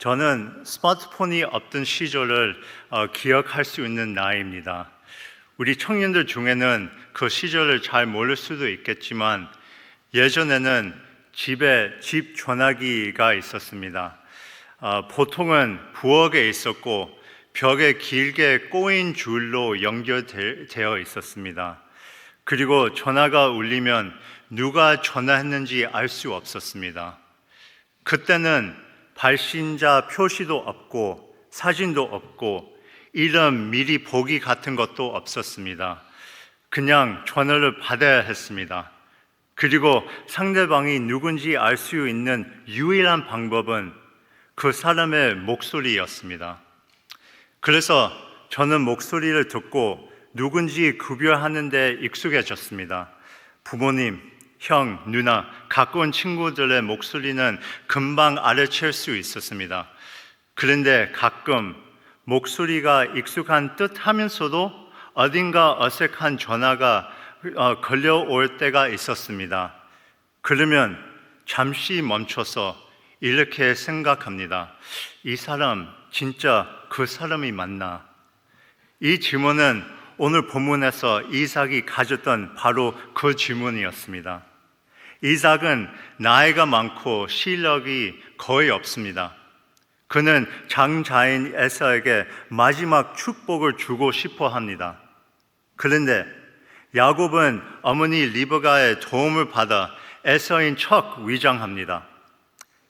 저는 스마트폰이 없던 시절을 어, 기억할 수 있는 나이입니다. 우리 청년들 중에는 그 시절을 잘 모를 수도 있겠지만 예전에는 집에 집 전화기가 있었습니다. 어, 보통은 부엌에 있었고 벽에 길게 꼬인 줄로 연결되어 있었습니다. 그리고 전화가 울리면 누가 전화했는지 알 수 없었습니다. 그때는 발신자 표시도 없고 사진도 없고 이름 미리 보기 같은 것도 없었습니다. 그냥 전화를 받아야 했습니다. 그리고 상대방이 누군지 알 수 있는 유일한 방법은 그 사람의 목소리였습니다. 그래서 저는 목소리를 듣고 누군지 구별하는데 익숙해졌습니다. 부모님, 형, 누나, 가까운 친구들의 목소리는 금방 알아챌 수 있었습니다. 그런데 가끔 목소리가 익숙한 듯 하면서도 어딘가 어색한 전화가 어, 걸려올 때가 있었습니다. 그러면 잠시 멈춰서 이렇게 생각합니다. 이 사람 진짜 그 사람이 맞나? 이 질문은 오늘 본문에서 이삭이 가졌던 바로 그 질문이었습니다. 이삭은 나이가 많고 실력이 거의 없습니다. 그는 장자인 에서에게 마지막 축복을 주고 싶어 합니다. 그런데 야곱은 어머니 리브가의 도움을 받아 에서인 척 위장합니다.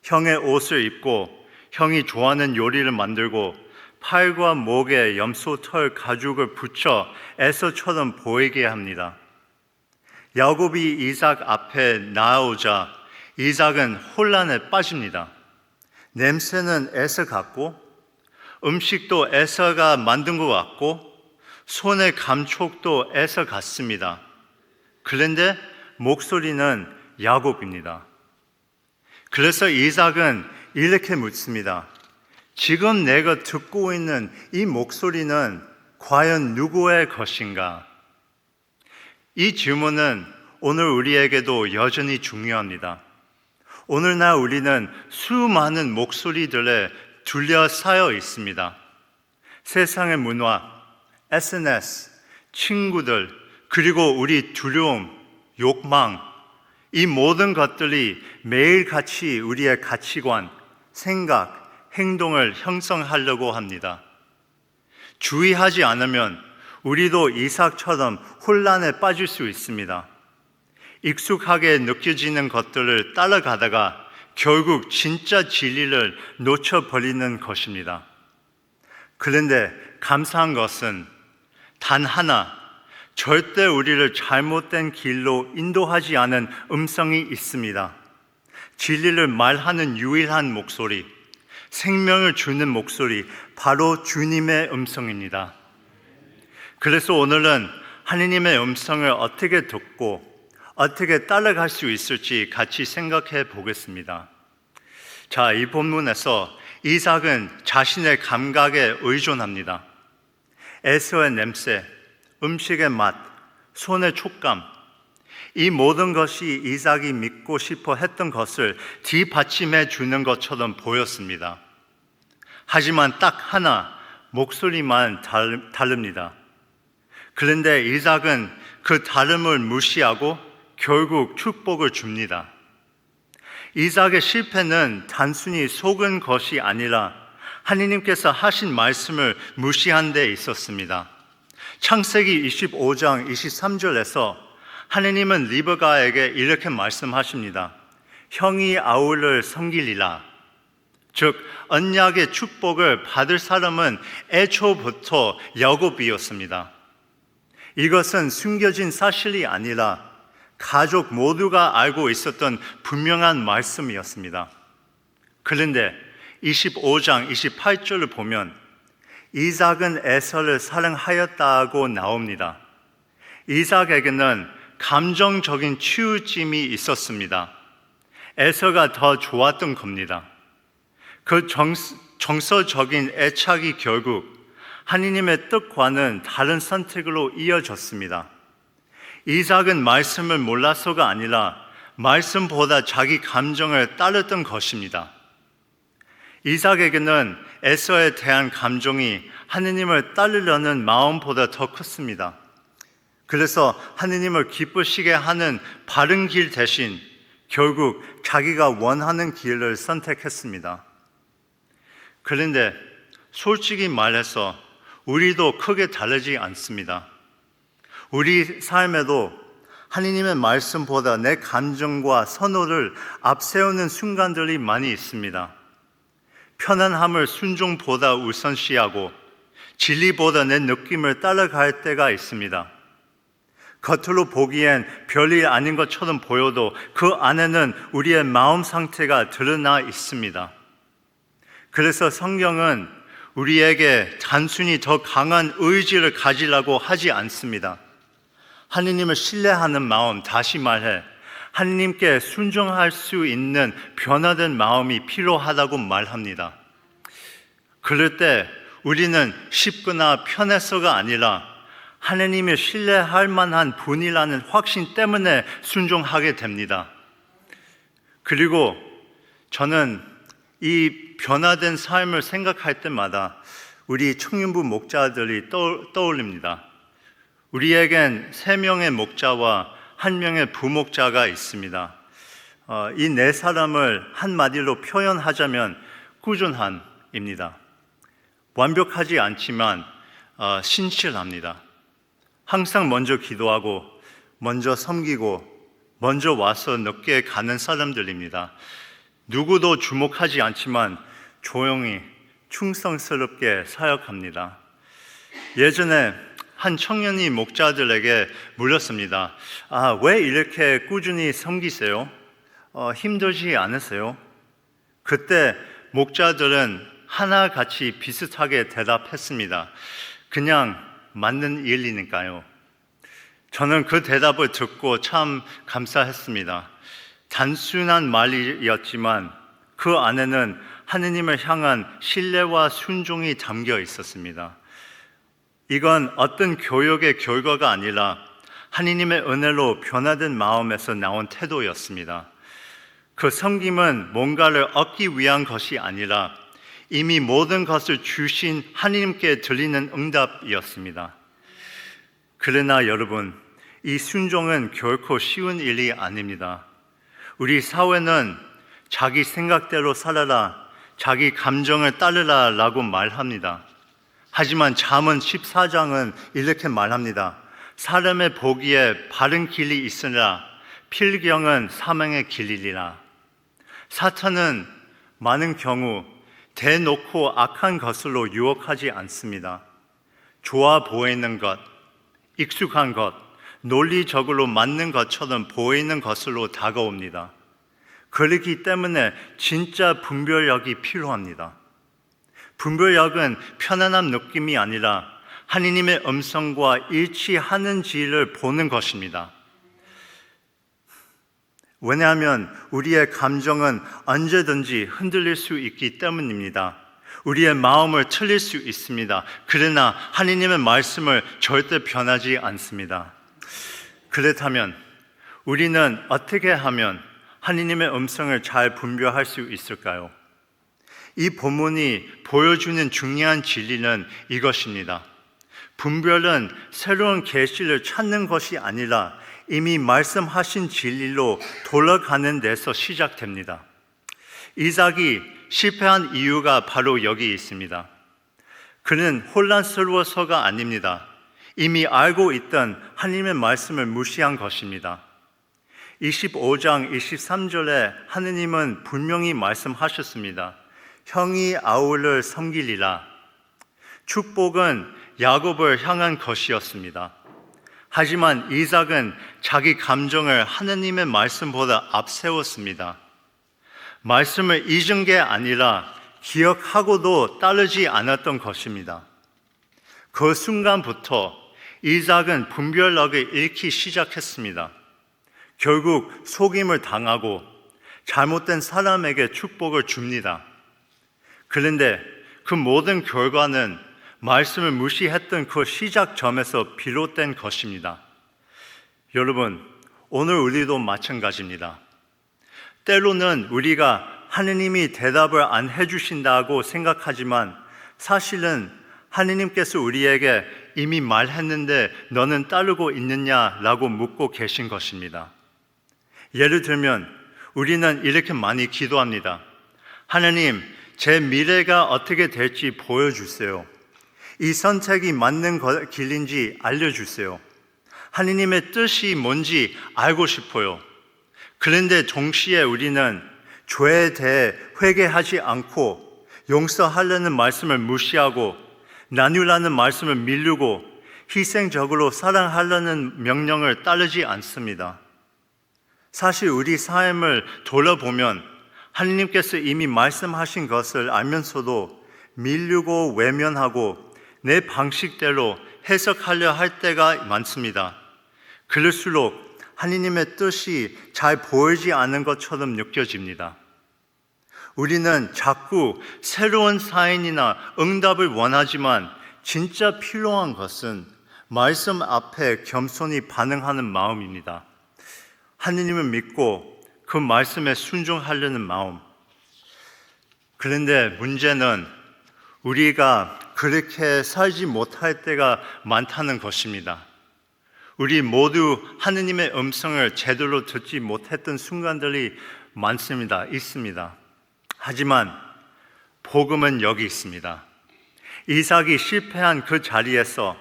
형의 옷을 입고 형이 좋아하는 요리를 만들고 팔과 목에 염소 털 가죽을 붙여 에서처럼 보이게 합니다. 야곱이 이삭 앞에 나오자 이삭은 혼란에 빠집니다. 냄새는 에서 같고 음식도 에서가 만든 것 같고 손의 감촉도 에서 같습니다. 그런데 목소리는 야곱입니다. 그래서 이삭은 이렇게 묻습니다. 지금 내가 듣고 있는 이 목소리는 과연 누구의 것인가? 이 질문은 오늘 우리에게도 여전히 중요합니다. 오늘날 우리는 수많은 목소리들에 둘러싸여 있습니다. 세상의 문화, SNS, 친구들, 그리고 우리 두려움, 욕망, 이 모든 것들이 매일같이 우리의 가치관, 생각, 행동을 형성하려고 합니다. 주의하지 않으면 우리도 이삭처럼 혼란에 빠질 수 있습니다. 익숙하게 느껴지는 것들을 따라가다가 결국 진짜 진리를 놓쳐버리는 것입니다. 그런데 감사한 것은 단 하나, 절대 우리를 잘못된 길로 인도하지 않은 음성이 있습니다. 진리를 말하는 유일한 목소리, 생명을 주는 목소리, 바로 주님의 음성입니다. 그래서 오늘은 하느님의 음성을 어떻게 듣고 어떻게 따라갈 수 있을지 같이 생각해 보겠습니다. 자, 이 본문에서 이삭은 자신의 감각에 의존합니다. 에서의 냄새, 음식의 맛, 손의 촉감, 이 모든 것이 이삭이 믿고 싶어 했던 것을 뒷받침해 주는 것처럼 보였습니다. 하지만 딱 하나 목소리만 다릅니다. 그런데 이삭은 그 다름을 무시하고 결국 축복을 줍니다. 이삭의 실패는 단순히 속은 것이 아니라 하느님께서 하신 말씀을 무시한 데 있었습니다. 창세기 25장 23절에서 하느님은 리브가에게 이렇게 말씀하십니다. 형이 아울을 섬기리라. 즉 언약의 축복을 받을 사람은 애초부터 야곱이었습니다. 이것은 숨겨진 사실이 아니라 가족 모두가 알고 있었던 분명한 말씀이었습니다. 그런데 25장 28절을 보면 이삭은 에서를 사랑하였다고 나옵니다. 이삭에게는 감정적인 치우침이 있었습니다. 에서가 더 좋았던 겁니다. 그 정, 정서적인 애착이 결국 하느님의 뜻과는 다른 선택으로 이어졌습니다. 이삭은 말씀을 몰라서가 아니라 말씀보다 자기 감정을 따르던 것입니다. 이삭에게는 에서에 대한 감정이 하느님을 따르려는 마음보다 더 컸습니다. 그래서 하느님을 기쁘시게 하는 바른 길 대신 결국 자기가 원하는 길을 선택했습니다. 그런데 솔직히 말해서 우리도 크게 다르지 않습니다. 우리 삶에도 하느님의 말씀보다 내 감정과 선호를 앞세우는 순간들이 많이 있습니다. 편안함을 순종보다 우선시하고 진리보다 내 느낌을 따라갈 때가 있습니다. 겉으로 보기엔 별일 아닌 것처럼 보여도 그 안에는 우리의 마음 상태가 드러나 있습니다. 그래서 성경은 우리에게 단순히 더 강한 의지를 가지라고 하지 않습니다. 하느님을 신뢰하는 마음, 다시 말해, 하느님께 순종할 수 있는 변화된 마음이 필요하다고 말합니다. 그럴 때 우리는 쉽거나 편해서가 아니라 하느님을 신뢰할 만한 분이라는 확신 때문에 순종하게 됩니다. 그리고 저는 이 변화된 삶을 생각할 때마다 우리 청년부 목자들이 떠올립니다. 우리에겐 세 명의 목자와 한 명의 부목자가 있습니다. 어, 이네 사람을 한마디로 표현하자면 꾸준한입니다. 완벽하지 않지만 어, 신실합니다. 항상 먼저 기도하고 먼저 섬기고 먼저 와서 늦게 가는 사람들입니다. 누구도 주목하지 않지만 조용히 충성스럽게 사역합니다. 예전에 한 청년이 목자들에게 물었습니다. 아, 왜 이렇게 꾸준히 섬기세요? 어, 힘들지 않으세요? 그때 목자들은 하나같이 비슷하게 대답했습니다. 그냥 맞는 일이니까요. 저는 그 대답을 듣고 참 감사했습니다. 단순한 말이었지만 그 안에는 하느님을 향한 신뢰와 순종이 담겨 있었습니다. 이건 어떤 교육의 결과가 아니라 하느님의 은혜로 변화된 마음에서 나온 태도였습니다. 그 섬김은 뭔가를 얻기 위한 것이 아니라 이미 모든 것을 주신 하나님께 들리는 응답이었습니다. 그러나 여러분, 이 순종은 결코 쉬운 일이 아닙니다. 우리 사회는 자기 생각대로 살아라, 자기 감정을 따르라 라고 말합니다. 하지만 잠언 14장은 이렇게 말합니다. 사람의 보기에 바른 길이 있으라, 필경은 사망의 길이라. 사탄은 많은 경우 대놓고 악한 것으로 유혹하지 않습니다. 좋아 보이는 것, 익숙한 것, 논리적으로 맞는 것처럼 보이는 것으로 다가옵니다. 그렇기 때문에 진짜 분별력이 필요합니다. 분별력은 편안한 느낌이 아니라 하느님의 음성과 일치하는지를 보는 것입니다. 왜냐하면 우리의 감정은 언제든지 흔들릴 수 있기 때문입니다. 우리의 마음을 틀릴 수 있습니다. 그러나 하느님의 말씀을 절대 변하지 않습니다. 그렇다면 우리는 어떻게 하면 하느님의 음성을 잘 분별할 수 있을까요? 이 본문이 보여주는 중요한 진리는 이것입니다. 분별은 새로운 계시를 찾는 것이 아니라 이미 말씀하신 진리로 돌아가는 데서 시작됩니다. 이삭이 실패한 이유가 바로 여기 있습니다. 그는 혼란스러워서가 아닙니다. 이미 알고 있던 하나님의 말씀을 무시한 것입니다. 25장 23절에 하느님은 분명히 말씀하셨습니다. 형이 아울을 섬기리라. 축복은 야곱을 향한 것이었습니다. 하지만 이삭은 자기 감정을 하느님의 말씀보다 앞세웠습니다. 말씀을 잊은 게 아니라 기억하고도 따르지 않았던 것입니다. 그 순간부터 이삭은 분별력을 잃기 시작했습니다. 결국 속임을 당하고 잘못된 사람에게 축복을 줍니다. 그런데 그 모든 결과는 말씀을 무시했던 그 시작점에서 비롯된 것입니다. 여러분, 오늘 우리도 마찬가지입니다. 때로는 우리가 하느님이 대답을 안 해주신다고 생각하지만 사실은 하느님께서 우리에게 이미 말했는데 너는 따르고 있느냐라고 묻고 계신 것입니다. 예를 들면 우리는 이렇게 많이 기도합니다. 하나님, 제 미래가 어떻게 될지 보여주세요. 이 선택이 맞는 거- 길인지 알려주세요. 하느님의 뜻이 뭔지 알고 싶어요. 그런데 동시에 우리는 죄에 대해 회개하지 않고 용서하려는 말씀을 무시하고 나누라는 말씀을 미루고 희생적으로 사랑하려는 명령을 따르지 않습니다. 사실 우리 삶을 돌아보면 하느님께서 이미 말씀하신 것을 알면서도 밀르고 외면하고 내 방식대로 해석하려 할 때가 많습니다. 그럴수록 하느님의 뜻이 잘 보이지 않는 것처럼 느껴집니다. 우리는 자꾸 새로운 사인이나 응답을 원하지만 진짜 필요한 것은 말씀 앞에 겸손히 반응하는 마음입니다. 하느님을 믿고 그 말씀에 순종하려는 마음. 그런데 문제는 우리가 그렇게 살지 못할 때가 많다는 것입니다. 우리 모두 하느님의 음성을 제대로 듣지 못했던 순간들이 많습니다. 있습니다. 하지만 복음은 여기 있습니다. 이삭이 실패한 그 자리에서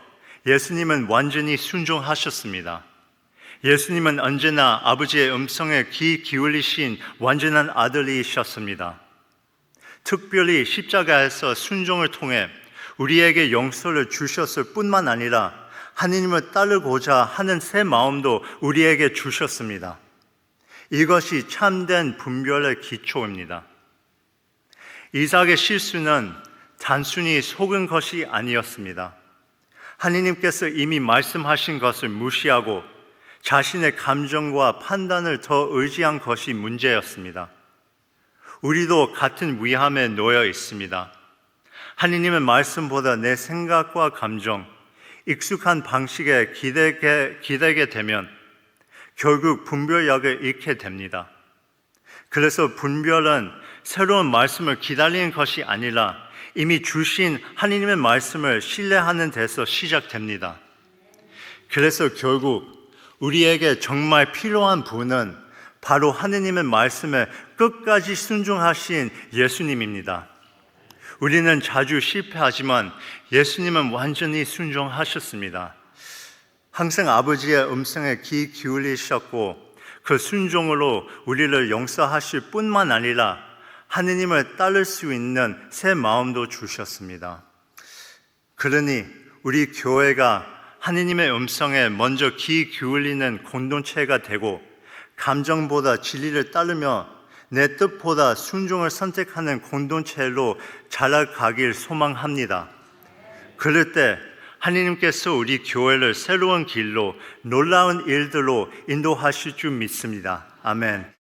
예수님은 완전히 순종하셨습니다. 예수님은 언제나 아버지의 음성에 귀 기울이신 완전한 아들이셨습니다. 특별히 십자가에서 순종을 통해 우리에게 용서를 주셨을 뿐만 아니라 하느님을 따르고자 하는 새 마음도 우리에게 주셨습니다. 이것이 참된 분별의 기초입니다. 이삭의 실수는 단순히 속은 것이 아니었습니다. 하느님께서 이미 말씀하신 것을 무시하고 자신의 감정과 판단을 더 의지한 것이 문제였습니다. 우리도 같은 위함에 놓여 있습니다. 하느님의 말씀보다 내 생각과 감정, 익숙한 방식에 기대게, 기대게 되면 결국 분별력을 잃게 됩니다. 그래서 분별은 새로운 말씀을 기다리는 것이 아니라 이미 주신 하느님의 말씀을 신뢰하는 데서 시작됩니다. 그래서 결국 우리에게 정말 필요한 분은 바로 하느님의 말씀에 끝까지 순종하신 예수님입니다. 우리는 자주 실패하지만 예수님은 완전히 순종하셨습니다. 항상 아버지의 음성에 귀 기울이셨고 그 순종으로 우리를 용서하실 뿐만 아니라 하느님을 따를 수 있는 새 마음도 주셨습니다. 그러니 우리 교회가 하느님의 음성에 먼저 귀 기울이는 공동체가 되고 감정보다 진리를 따르며 내 뜻보다 순종을 선택하는 공동체로 자라가길 소망합니다. 그럴 때 하느님께서 우리 교회를 새로운 길로 놀라운 일들로 인도하실 줄 믿습니다. 아멘.